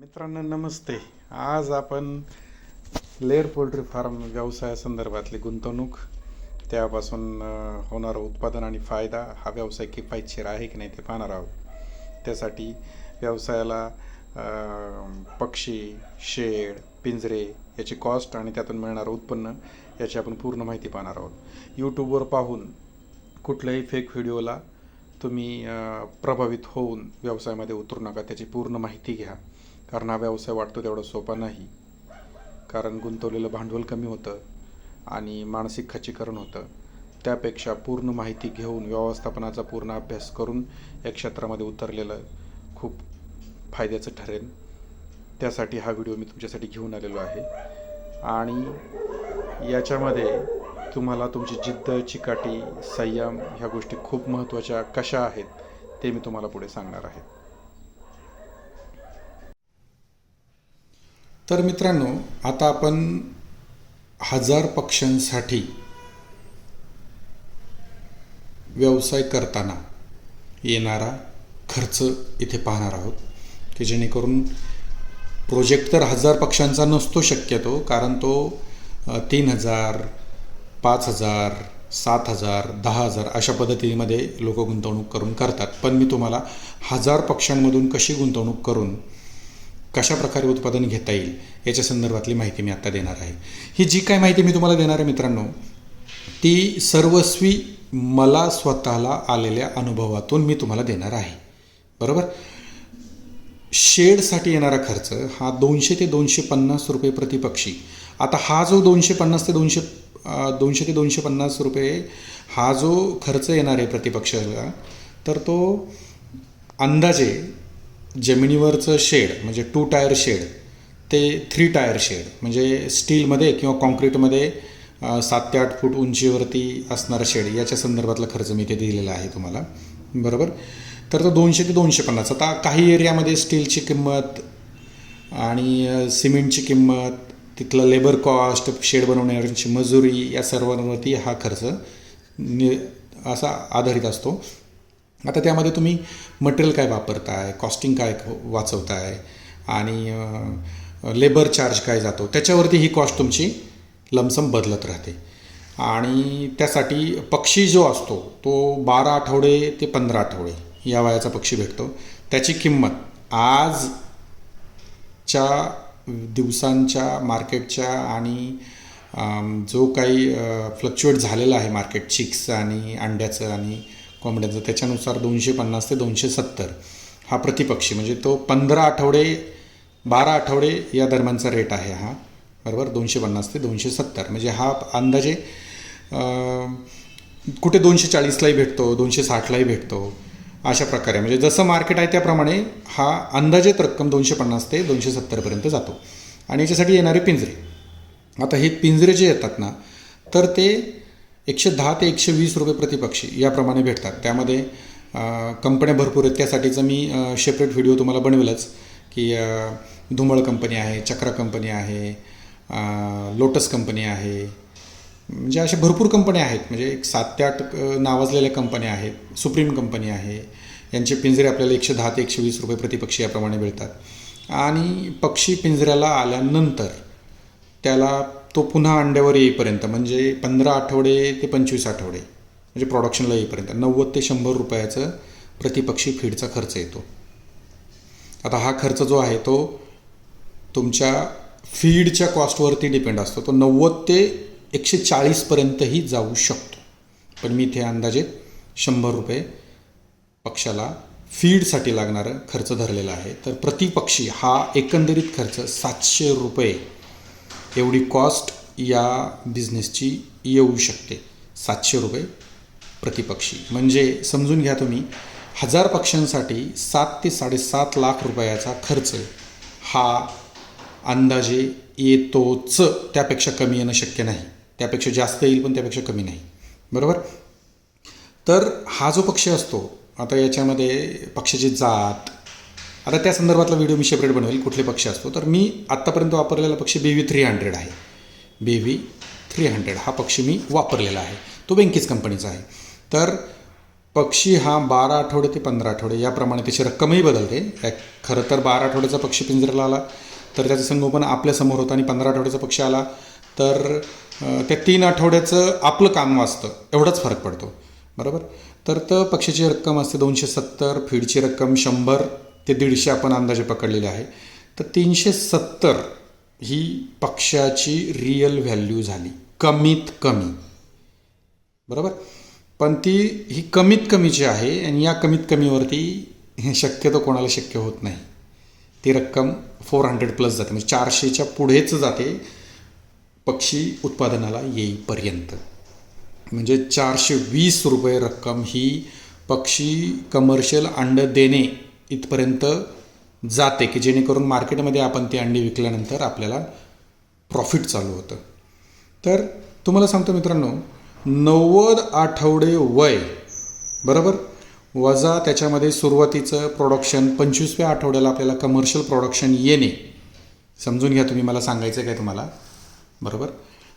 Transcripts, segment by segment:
मित्रांनो नमस्ते. आज आपण लेअर पोल्ट्री फार्म व्यवसायासंदर्भातली गुंतवणूक त्यापासून होणारं उत्पादन आणि फायदा हा व्यवसाय किफायतशीर आहे की नाही ते पाहणार आहोत. त्यासाठी व्यवसायाला पक्षी शेड पिंजरे याची कॉस्ट आणि त्यातून मिळणारं उत्पन्न याची आपण पूर्ण माहिती पाहणार आहोत. यूट्यूबवर पाहून कुठल्याही फेक व्हिडिओला तुम्ही प्रभावित होऊन व्यवसायामध्ये उतरू नका त्याची पूर्ण माहिती घ्या. कारण हा व्यवसाय वाटतो तेवढा सोपा नाही. कारण गुंतवलेलं भांडवल कमी होतं आणि मानसिक खचीकरण होतं. त्यापेक्षा पूर्ण माहिती घेऊन व्यवस्थापनाचा पूर्ण अभ्यास करून या क्षेत्रामध्ये उतरलेलं खूप फायद्याचं ठरेल त्यासाठी हा व्हिडिओ मी तुमच्यासाठी घेऊन आलेलो आहे. आणि याच्यामध्ये तुम्हाला तुमची जिद्द चिकाटी संयम ह्या गोष्टी खूप महत्त्वाच्या कशा आहेत ते मी तुम्हाला पुढे सांगणार आहे. तर मित्रांनो आता आपण हजार पक्ष्यांसाठी व्यवसाय करताना येणारा खर्च इथे पाहणार आहोत की जेणेकरून प्रोजेक्ट तर हजार पक्ष्यांचा नसतो शक्यतो कारण तो तीन हजार पाच हजार सात हजार दहा हजार अशा पद्धतीमध्ये लोक गुंतवणूक करून करतात. पण मी तुम्हाला हजार पक्ष्यांमधून कशी गुंतवणूक करून कशा प्रकारे उत्पादन घेता येईल याच्या संदर्भातली माहिती मी आत्ता देणार आहे. ही जी काय माहिती मी तुम्हाला देणार आहे मित्रांनो ती सर्वस्वी मला स्वतःला आलेल्या अनुभवातून मी तुम्हाला देणार आहे. बरोबर? शेडसाठी येणारा खर्च हा दोनशे ते दोनशे पन्नास रुपये प्रतिपक्षी. आता हा जो दोनशे पन्नास ते दोनशे दोनशे ते दोनशे पन्नास रुपये हा जो खर्च येणार आहे प्रतिपक्षाला तर तो अंदाजे जमिनीवरचं शेड म्हणजे टू टायर शेड ते थ्री टायर शेड म्हणजे स्टीलमध्ये किंवा कॉन्क्रीटमध्ये सात ते आठ फूट उंचीवरती असणारा शेड याच्या संदर्भातला खर्च मी इथे दिलेला आहे तुम्हाला. बरोबर? तर तो दोनशे ते दोनशे पन्नास. आता काही एरियामध्ये स्टीलची किंमत आणि सिमेंटची किंमत तिथलं लेबर कॉस्ट शेड बनवण्याची मजुरी या सर्वांवरती हा खर्च नि असा आधारित असतो. आता त्यामध्ये तुम्ही मटेरियल काय वापरताय कॉस्टिंग काय वाचवताय आणि लेबर चार्ज काय जातो त्याच्यावरती ही कॉस्ट तुमची लमसम बदलत राहते. आणि त्यासाठी पक्षी जो असतो तो बारा आठवडे ते पंधरा आठवडे या वयाचा पक्षी भेटतो. त्याची किंमत आजच्या दिवसांच्या मार्केटच्या आणि जो काही फ्लक्च्युएट झालेला आहे मार्केट चिक्सचं आणि अंड्याचं आणि कोंबड्यांचा त्याच्यानुसार दोनशे पन्नास ते दोनशे सत्तर हा प्रतिपक्षी. म्हणजे तो पंधरा आठवडे बारा आठवडे या दरम्यानचा रेट आहे हा. बरोबर? दोनशे पन्नास ते दोनशे सत्तर म्हणजे हा अंदाजे कुठे दोनशे चाळीसलाही भेटतो दोनशे साठलाही भेटतो अशा प्रकारे. म्हणजे जसं मार्केट आहे त्याप्रमाणे हा अंदाजेत रक्कम दोनशे पन्नास ते दोनशे सत्तरपर्यंत जातो. आणि याच्यासाठी येणारे पिंजरे. आता हे पिंजरे जे येतात ना तर ते एकशे दहा ते एकशे वीस रुपये प्रतिपक्षी याप्रमाणे भेटतात. त्यामध्ये कंपन्या भरपूर आहेत. त्यासाठीचं मी सेपरेट व्हिडिओ तुम्हाला बनवेलच की धुमळ कंपनी आहे चक्रा कंपनी आहे लोटस कंपनी आहे. म्हणजे अशा भरपूर कंपन्या आहेत. म्हणजे एक सात ते आठ नावाजलेल्या कंपन्या आहेत. सुप्रीम कंपनी आहे. यांचे पिंजरे आपल्याला एकशे दहा ते एकशे वीस रुपये प्रतिपक्षी याप्रमाणे मिळतात. आणि पक्षी पिंजऱ्याला आल्यानंतर त्याला तो पुन्हा अंड्यावर येईपर्यंत म्हणजे पंधरा आठवडे ते पंचवीस आठवडे म्हणजे प्रॉडक्शनला येईपर्यंत नव्वद ते शंभर रुपयाचं प्रतिपक्षी फीडचा खर्च येतो. आता हा खर्च जो आहे तो तुमच्या फीडच्या कॉस्टवरती डिपेंड असतो. तो नव्वद ते एकशे चाळीसपर्यंतही जाऊ शकतो. पण मी इथे अंदाजे शंभर रुपये पक्षाला फीडसाठी लागणारं खर्च धरलेला आहे. तर प्रतिपक्षी हा एकंदरीत खर्च सातशे रुपये एवढी कॉस्ट या बिझनेसची येऊ शकते. सातशे रुपये प्रतिपक्षी. म्हणजे समजून घ्या तुम्ही हजार पक्ष्यांसाठी सात ते साडेसात लाख रुपयाचा खर्च हा अंदाजे येतोच. त्यापेक्षा कमी येणं शक्य नाही. त्यापेक्षा जास्त येईल पण त्यापेक्षा कमी नाही. बरोबर? तर हा जो पक्ष असतो आता याच्यामध्ये पक्षाची जात आता त्या संदर्भातला व्हिडिओ मी सेपरेट बनवेल कुठले पक्षी असतो. तर मी आत्तापर्यंत वापरलेला पक्षी बेवी थ्री हंड्रेड आहे. बेवी थ्री हंड्रेड हा पक्षी मी वापरलेला आहे. तो बेंकीज कंपनीचा आहे. तर पक्षी हा बारा आठवडे ते पंधरा आठवडे याप्रमाणे त्याची रक्कमही बदलते. खरं तर बारा आठवड्याचा पक्षी पिंजऱ्याला आला तर त्याचं संगोपन आपल्यासमोर होतं आणि पंधरा आठवड्याचा पक्षी आला. तर त्या तीन आठवड्याचं आपलं काम वाचतं एवढाच फरक पडतो. बरोबर? तर तर पक्षीची रक्कम असते दोनशे सत्तर फीडची रक्कम शंभर ते दीडशे आपण अंदाजे पकडलेले आहे. तर तीनशे सत्तर ही पक्षाची रिअल व्हॅल्यू झाली. कमीत कमी. बरोबर? पण ती ही कमीत कमीची आहे आणि या कमीत कमीवरती हे शक्यतो कोणाला शक्य होत नाही. ती रक्कम फोर हंड्रेड प्लस जाते. म्हणजे चारशेच्या पुढेच जाते पक्षी उत्पादनाला येईपर्यंत. म्हणजे चारशे वीस रुपये रक्कम ही पक्षी कमर्शियल अंडं देणे इथपर्यंत जाते की जेणेकरून मार्केटमध्ये आपण ती अंडी विकल्यानंतर आपल्याला प्रॉफिट चालू होतं. तर तुम्हाला सांगतो मित्रांनो नव्वद आठवडे वय बरोबर? वजा त्याच्यामध्ये सुरुवातीचं प्रोडक्शन पंचवीसव्या आठवड्याला आपल्याला कमर्शियल प्रोडक्शन येणे. समजून घ्या तुम्ही मला सांगायचं काय तुम्हाला? बरोबर?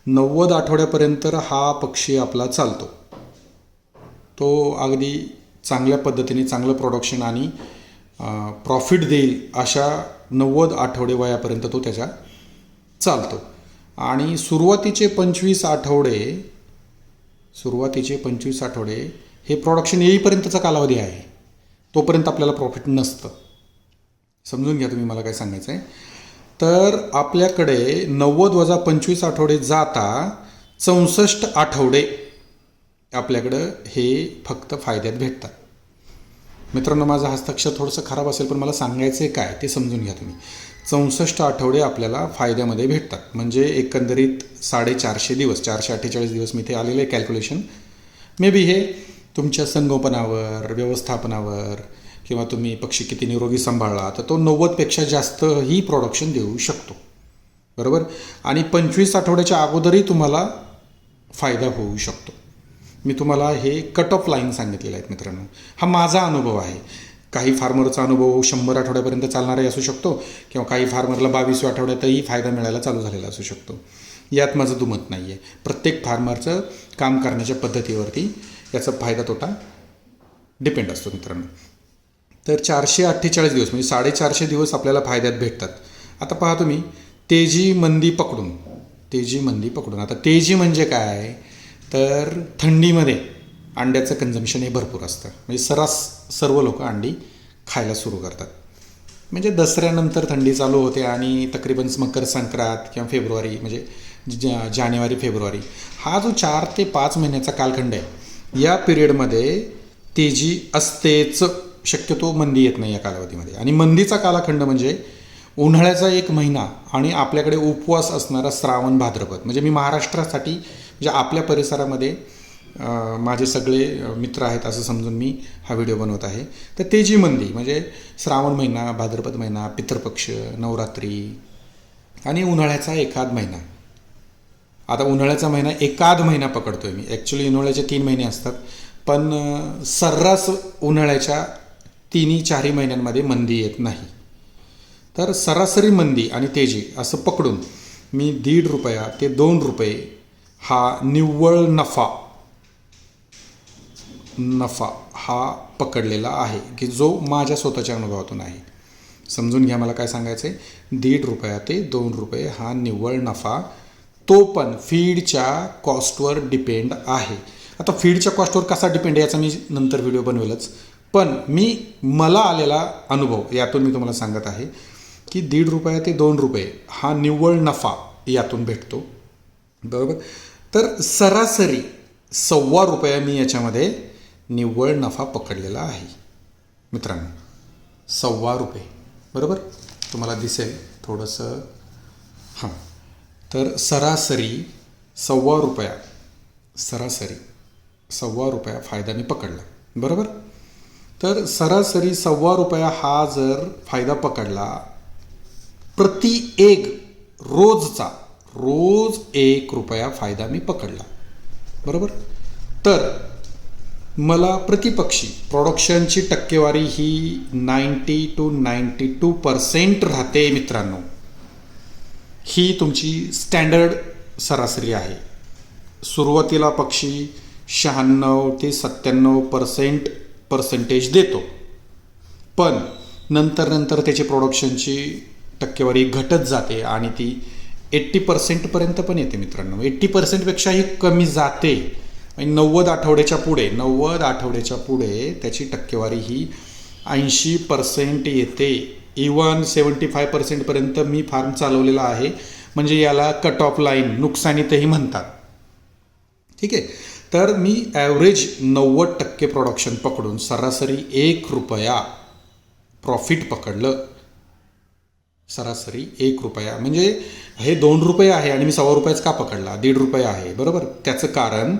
नव्वद आठवड्यापर्यंत हा पक्षी आपला चालतो. तो अगदी चांगल्या पद्धतीने चांगलं प्रोडक्शन आणि प्रॉफिट देईल अशा नव्वद आठवडे वयापर्यंत तो त्याच्या चालतो. आणि सुरुवातीचे पंचवीस आठवडे सुरुवातीचे पंचवीस आठवडे हे प्रोडक्शन येईपर्यंतचा कालावधी आहे. तोपर्यंत आपल्याला प्रॉफिट नसतं. समजून घ्या तुम्ही मला काय सांगायचं आहे तर आपल्याकडे नव्वद वजा पंचवीस आठवडे जाता चौसष्ट आठवडे आपल्याकडं हे फक्त फायद्यात भेटतात. मित्रांनो माझा हस्ताक्षर थोडंसं खराब असेल पण मला सांगायचं आहे काय ते समजून घ्या तुम्ही. चौसष्ट आठवडे आपल्याला फायद्यामध्ये भेटतात. म्हणजे एकंदरीत साडेचारशे दिवस चारशे अठ्ठेचाळीस दिवस मी ते आलेलं आहे कॅल्क्युलेशन मे बी हे तुमच्या संगोपनावर व्यवस्थापनावर किंवा तुम्ही पक्षी किती निरोगी सांभाळला तर तो नव्वदपेक्षा जास्तही प्रोडक्शन देऊ शकतो. बरोबर? आणि पंचवीस आठवड्याच्या अगोदरही तुम्हाला फायदा होऊ शकतो. मी तुम्हाला हे कट ऑफ लाईन सांगितलेले आहेत मित्रांनो. हा माझा अनुभव आहे. काही फार्मरचा अनुभव शंभर आठवड्यापर्यंत चालणाराही असू शकतो किंवा काही फार्मरला बावीसव्या आठवड्यातही फायदा मिळायला चालू झालेला असू शकतो. यात माझं दुमत नाही आहे प्रत्येक फार्मरचं काम करण्याच्या पद्धतीवरती याचा फायदा तोटा डिपेंड असतो मित्रांनो. तर चारशे अठ्ठेचाळीस दिवस म्हणजे साडेचारशे दिवस आपल्याला फायद्यात भेटतात. आता पहा तुम्ही तेजी मंदी पकडून तेजी मंदी पकडून. आता तेजी म्हणजे काय? तर थंडीमध्ये अंड्याचं कन्झम्शन हे भरपूर असतं. म्हणजे सरास सर्व लोक अंडी खायला सुरू करतात. म्हणजे दसऱ्यानंतर थंडी चालू होते आणि तकरीबन मकर संक्रांत किंवा फेब्रुवारी म्हणजे जा जानेवारी फेब्रुवारी हा जो चार ते पाच महिन्याचा कालखंड आहे या पिरियडमध्ये तेजी असतेच शक्यतो मंदी येत नाही या कालावधीमध्ये. आणि मंदीचा कालखंड म्हणजे उन्हाळ्याचा एक महिना आणि आपल्याकडे उपवास असणारा श्रावण भाद्रपद. म्हणजे मी महाराष्ट्रासाठी म्हणजे आपल्या परिसरामध्ये माझे सगळे मित्र आहेत असं समजून मी हा व्हिडिओ बनवत आहे. तर तेजी मंदी म्हणजे श्रावण महिना भाद्रपद महिना पितृपक्ष नवरात्री आणि उन्हाळ्याचा एखाद महिना. आता उन्हाळ्याचा महिना एकाद महिना पकडतोय मी. ॲक्च्युली उन्हाळ्याचे तीन महिने असतात. पण सर्रास उन्हाळ्याच्या तिन्ही चारही महिन्यांमध्ये मंदी येत नाही. तर सरासरी मंदी आणि तेजी असं पकडून मी दीड रुपया ते दोन रुपये हा निव्वळ नफा नफा हा पकडलेला आहे की जो माझ्या स्वतःच्या अनुभवातून आहे. समजून घ्या मला काय सांगायचं आहे दीड रुपया ते दोन रुपये हा निव्वळ नफा तो पण फीडच्या कॉस्टवर डिपेंड आहे. आता फीडच्या कॉस्टवर कसा डिपेंड आहे याचा मी नंतर व्हिडिओ बनवेलच. पण मी मला आलेला अनुभव यातून मी तुम्हाला सांगत आहे की दीड रुपया ते दोन रुपये हा निव्वळ नफा यातून भेटतो. बरोबर? तर सरासरी सव्वा रुपया मी याच्यामध्ये निव्वळ नफा पकडलेला आहे. मित्रांनो सव्वा रुपये. बरोबर? तुम्हाला दिसेल थोडंसं. हां. तर सरासरी सव्वा रुपया सरासरी सव्वा रुपया फायदा मी पकडला. बरोबर? तर सरासरी सव्वा रुपया हा जर फायदा पकडला प्रति एक रोजचा रोज एक रुपया फायदा मी पकडला. बरोबर? तर मला प्रतिपक्षी प्रोडक्शनची टक्केवारी ही ninety two ninety two percent राहते मित्रांनो. ही तुमची स्टँडर्ड सरासरी आहे. सुरुवातीला पक्षी शहाण्णव ते सत्त्याण्णव पर्सेंट पर्सेंटेज देतो. पण नंतर नंतर त्याची प्रोडक्शनची टक्केवारी घटत जाते आणि ती एट्टी पर्सेंटपर्यंत पण येते मित्रांनो. एट्टी पर्सेंटपेक्षाही कमी जाते. आणि नव्वद आठवड्याच्या पुढे नव्वद आठवड्याच्या पुढे त्याची टक्केवारी ही ऐंशी पर्सेंट येते. इवन सेवन्टी फाय पर्सेंटपर्यंत मी फार्म चालवलेला आहे. म्हणजे याला कट ऑफ लाईन नुकसानीतही म्हणतात. ठीक आहे? तर मी ॲव्हरेज नव्वद टक्के प्रोडक्शन पकडून सरासरी एक रुपया प्रॉफिट पकडलं. सरासरी एक रुपया. म्हणजे हे दोन रुपये आहे आणि मी सव्वा रुपयाच का पकडला? दीड रुपये आहे. बरोबर? त्याचं कारण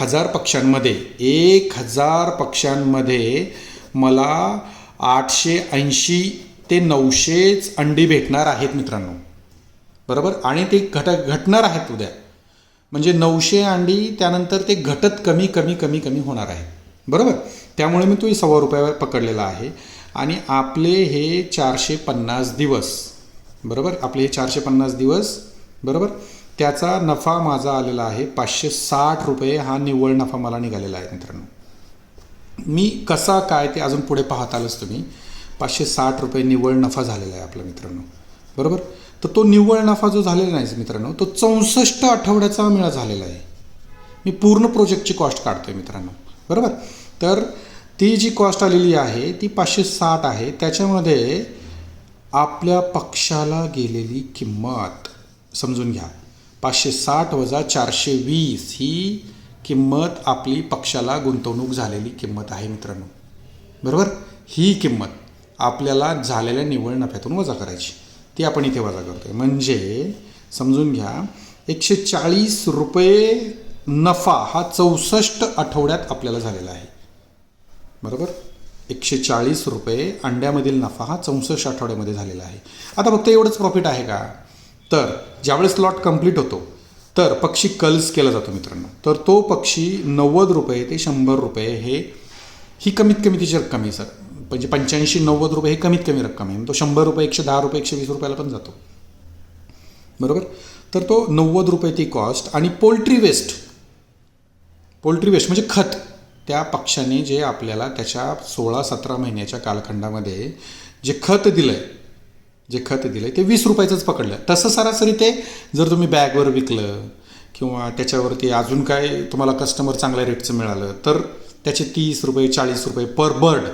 हजार पक्ष्यांमध्ये एक हजार पक्ष्यांमध्ये मला आठशे ऐंशी ते नऊशेच अंडी भेटणार आहेत मित्रांनो. बरोबर? आणि ते घट घटणार आहेत उद्या. म्हणजे नऊशे अंडी त्यानंतर ते घटत कमी कमी कमी कमी होणार आहे बरोबर? त्यामुळे मी तो सव्वा रुपयावर पकडलेला आहे. आणि आपले हे चारशे पन्नास दिवस. बरोबर? आपले हे चारशे पन्नास दिवस. बरोबर? त्याचा नफा माझा आलेला आहे पाचशे साठ रुपये. हा निव्वळ नफा मला निघालेला आहे मित्रांनो. मी कसा काय ते अजून पुढे पाहत आलोच तुम्ही. पाचशे साठ रुपये निव्वळ नफा झालेला आहे आपला मित्रांनो. बरोबर? तर तो निव्वळ नफा जो झालेला नाही मित्रांनो तो चौसष्ट आठवड्याचा मेळा झालेला आहे. मी पूर्ण प्रोजेक्टची कॉस्ट काढतोय मित्रांनो. बरोबर? तर ती जी कॉस्ट आलेली आहे ती पाचशे साठ आहे. त्याच्यामध्ये आपल्या पक्षाला गेलेली किंमत समजून घ्या. पाचशे साठ वजा चारशे वीस ही किंमत आपली पक्षाला गुंतवणूक झालेली किंमत आहे मित्रांनो. बरोबर? ही किंमत आपल्याला झालेल्या निव्वळ नफ्यातून वजा करायची. ती आपण इथे वजा करतोय. म्हणजे समजून घ्या एकशे चाळीस रुपये नफा हा चौसष्ट आठवड्यात आपल्याला झालेला आहे. बरोबर? एकशे चाळीस रुपये अंड्यामधील नफा हा चौसष्ट आठवड्यामध्ये झालेला आहे. आता फक्त एवढंच प्रॉफिट आहे का? तर ज्यावेळेस लॉट कंप्लीट होतो तर पक्षी कल्स केला जातो मित्रांनो. तर तो पक्षी नव्वद रुपये ते शंभर रुपये हे ही कमीत कमी तिची रक्कम आहे सर. म्हणजे पंच्याऐंशी नव्वद रुपये हे कमीत कमी रक्कम आहे. तो शंभर रुपये एकशे दहा रुपये एकशे वीस रुपयाला पण जातो. बरोबर? तर तो नव्वद रुपये ती कॉस्ट आणि पोल्ट्री वेस्ट पोल्ट्री वेस्ट म्हणजे खत. त्या पक्षाने जे आपल्याला त्याच्या सोळा सतरा महिन्याच्या कालखंडामध्ये जे खत दिलं आहे जे खत दिलं आहे ते वीस रुपयाचंच पकडलं. तसं सरासरी ते जर तुम्ही बॅगवर विकलं किंवा त्याच्यावरती अजून काय तुम्हाला कस्टमर चांगल्या रेटचं मिळालं तर त्याचे तीस रुपये चाळीस रुपये पर बर्ड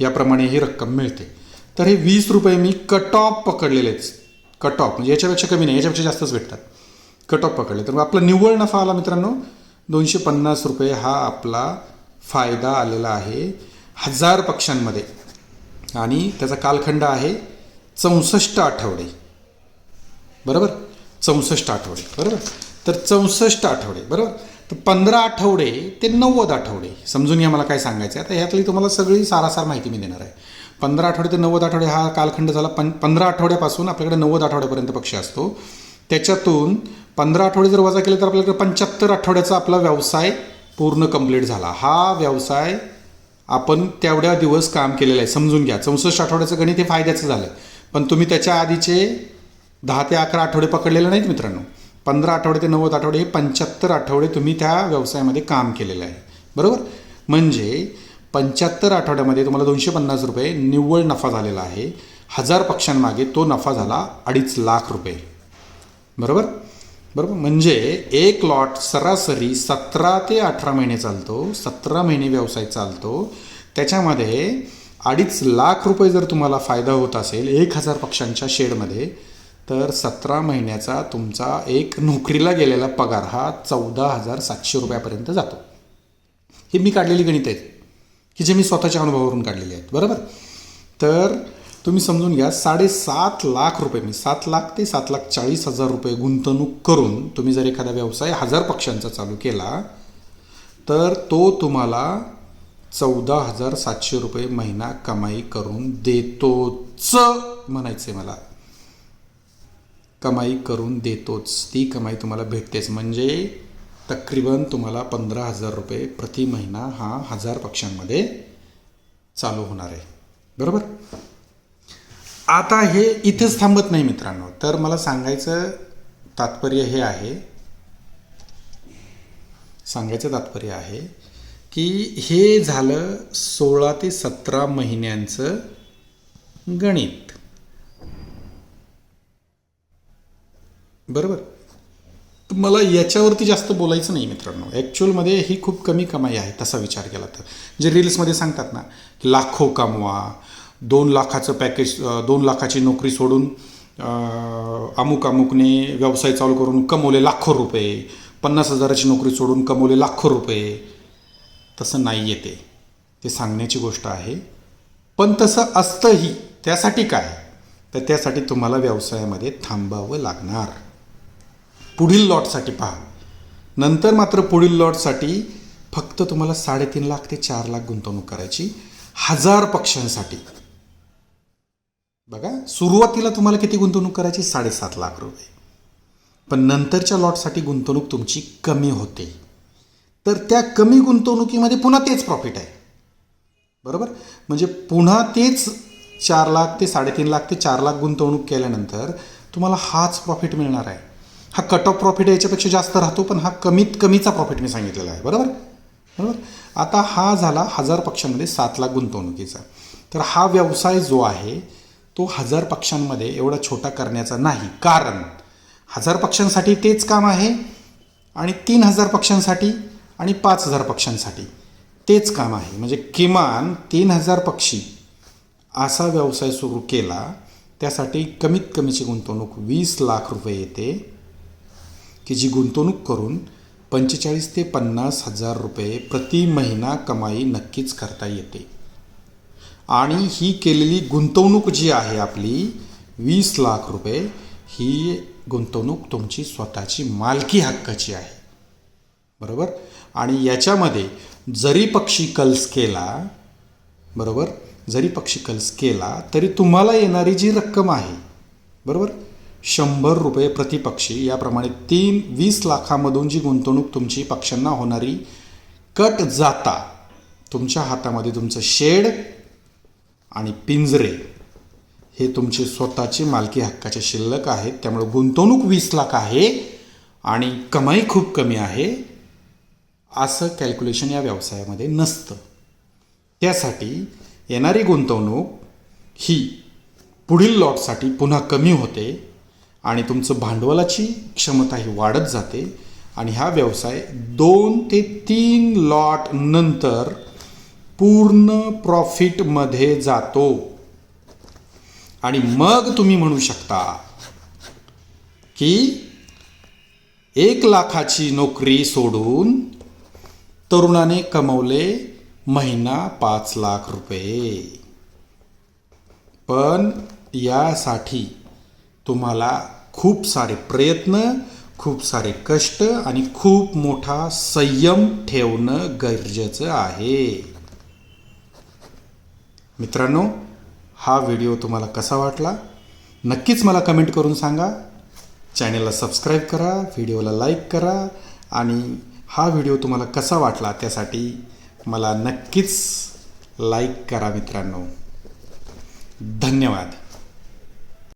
याप्रमाणे ही रक्कम मिळते. तर हे वीस रुपये मी कट ऑफ पकडलेलेच. कट ऑफ म्हणजे याच्यापेक्षा कमी नाही याच्यापेक्षा जास्तच भेटतात. कट ऑफ पकडले. तर आपला निव्वळ नफा आला मित्रांनो दोनशे पन्नास रुपये हा आपला फायदा आलेला आहे हजार पक्ष्यांमध्ये. आणि त्याचा कालखंड आहे चौसष्ट आठवडे. बरोबर? चौसष्ट आठवडे. बरोबर? तर चौसष्ट आठवडे. बरोबर? तर पंधरा आठवडे ते नव्वद आठवडे. समजून घ्या मला काय सांगायचं आहे. आता ह्यातली तुम्हाला सगळी सारासार माहिती मी देणार आहे. पंधरा आठवडे ते नव्वद आठवडे हा कालखंड झाला. पं पंधरा आठवड्यापासून आपल्याकडे नव्वद आठवड्यापर्यंत पक्ष असतो. त्याच्यातून पंधरा आठवडे जर वजा केले तर आपल्याकडे पंच्याहत्तर आठवड्याचा आपला व्यवसाय पूर्ण कंप्लीट झाला. हा व्यवसाय आपण तेवढ्या दिवस काम केलेलं आहे. समजून घ्या. चौसष्ट आठवड्याचं गणित हे फायद्याचं झालं पण तुम्ही त्याच्या आधीचे दहा ते अकरा आठवडे पकडलेले नाहीत मित्रांनो. पंधरा आठवडे ते नव्वद आठवडे हे पंच्याहत्तर आठवडे तुम्ही त्या व्यवसायामध्ये काम केलेलं आहे. बरोबर? म्हणजे पंच्याहत्तर आठवड्यामध्ये तुम्हाला दोनशे पन्नास रुपये निव्वळ नफा झालेला आहे. हजार पक्षांमागे तो नफा झाला अडीच लाख रुपये. बरोबर? बरोबर? म्हणजे एक लॉट सरासरी सतरा ते अठरा महिने चालतो. सतरा महिने व्यवसाय चालतो. त्याच्यामध्ये अडीच लाख रुपये जर तुम्हाला फायदा होत असेल एक हजार पक्षांच्या शेडमध्ये तर सतरा महिन्याचा तुमचा एक नोकरीला गेलेला पगार हा चौदा हजार सातशे रुपयापर्यंत जातो. हे मी काढलेली गणित आहेत की जे मी स्वतःच्या अनुभवावरून काढलेले आहेत. बरोबर? तर तुम्ही समजून घ्या साडेसात लाख रुपये मी सात लाख ते सात लाख चाळीस हजार रुपये गुंतवणूक करून तुम्ही जर एखादा व्यवसाय हजार पक्षांचा चालू केला तर तो तुम्हाला चौदा हजार सातशे रुपये महिना कमाई करून देतोच म्हणायचं आहे मला. कमाई करून देतोच ती कमाई तुम्हाला भेटतेच. म्हणजे तकरीबन तुम्हाला पंधरा हजार रुपये प्रति महिना हा हजार पक्षांमध्ये चालू होणार आहे. बरोबर? आता हे इथेच थांबत नाही मित्रांनो. तर मला सांगायचं तात्पर्य हे आहे सांगायचं तात्पर्य आहे की हे झालं सोळा ते सतरा महिन्यांचं गणित. बरोबर? मला याच्यावरती जास्त बोलायचं नाही मित्रांनो. ॲक्च्युअलमध्ये ही खूप कमी कमाई आहे तसा विचार केला तर. जे रील्समध्ये सांगतात ना की लाखो कमवा दोन लाखाचं पॅकेज दोन लाखाची नोकरी सोडून अमुक अमुकने व्यवसाय चालू करून कमवले लाखो रुपये पन्नास हजाराची नोकरी सोडून कमवले लाखो रुपये. तसं नाही येते. ते सांगण्याची गोष्ट आहे. पण तसं असतंही त्यासाठी काय? तर त्यासाठी तुम्हाला व्यवसायामध्ये थांबावं लागणार. पुढील लॉटसाठी पहा. नंतर मात्र पुढील लॉटसाठी फक्त तुम्हाला साडेतीन लाख ते चार लाख गुंतवणूक करायची. हजार पक्षांसाठी बघा सुरुवातीला तुम्हाला किती गुंतवणूक करायची? साडेसात लाख रुपये. पण नंतरच्या लॉटसाठी गुंतवणूक तुमची कमी होते. तर त्या कमी गुंतवणुकीमध्ये पुन्हा तेच प्रॉफिट आहे. बरोबर? म्हणजे पुन्हा तेच चार लाख ते साडेतीन लाख ते चार लाख गुंतवणूक केल्यानंतर तुम्हाला हाच प्रॉफिट मिळणार आहे. हा कट ऑफ प्रॉफिट याच्यापेक्षा जास्त राहतो पण हा कमीत कमीचा प्रॉफिट मी सांगितलेला आहे. बरोबर? बरोबर? आता हा झाला हजार पक्षांमध्ये सात लाख गुंतवणुकीचा. तर हा व्यवसाय जो आहे तो हजार पक्षांमध्ये एवढा छोटा करण्याचा नाही. कारण हजार पक्षांसाठी तेच काम आहे आणि तीन हजार पक्षांसाठी आणि पाच हजार पक्षांसाठी तेच काम आहे. म्हणजे किमान तीन हजार पक्षी असा व्यवसाय सुरू केला त्यासाठी कमीत कमीची गुंतवणूक वीस लाख रुपये येते की जी गुंतवणूक करून पंचेचाळीस ते पन्नास हजार रुपये प्रति महिना कमाई नक्कीच करता येते. आणि ही केलेली गुंतवणूक जी आहे आपली वीस लाख रुपये ही गुंतवणूक तुमची स्वतःची मालकी हक्काची आहे. बरोबर? आणि याच्यामध्ये जरी पक्षी कल्स केला बरोबर? जरी पक्षी कल्स केला तरी तुम्हाला येणारी जी रक्कम आहे बरोबर? शंभर रुपये प्रतिपक्षी याप्रमाणे तीन वीस लाखामधून जी गुंतवणूक तुमची पक्ष्यांना होणारी कट जाता तुमच्या हातामध्ये तुमचं शेड आणि पिंजरे हे तुमचे स्वतःचे मालकी हक्काचे शिल्लक आहेत. त्यामुळे गुंतवणूक वीस लाख आहे आणि कमाई खूप कमी आहे. असं कॅल्क्युलेशन या व्यवसायामध्ये नसतं. त्यासाठी येणारी गुंतवणूक ही पुढील लॉटसाठी पुन्हा कमी होते आणि तुमचं भांडवलाची क्षमता ही वाढत जाते. आणि हा व्यवसाय दोन ते तीन लॉट नंतर पूर्ण प्रॉफिटमध्ये जातो. आणि मग तुम्ही म्हणू शकता की एक लाखाची नोकरी सोडून तरुणाने कमवले महिना पाच लाख रुपये. पण यासाठी तुम्हाला खूप सारे प्रयत्न खूप सारे कष्ट आणि खूप मोठा संयम ठेवणं गरजेचं आहे. मित्रांनो हा व्हिडिओ तुम्हाला कसा वाटला? नक्कीच मला कमेंट करून सांगा. चॅनेलला सबस्क्राईब करा व्हिडिओला लाईक करा आणि हा व्हिडिओ तुम्हाला कसा वाटला त्यासाठी मला नक्कीच लाईक करा मित्रांनो. धन्यवाद.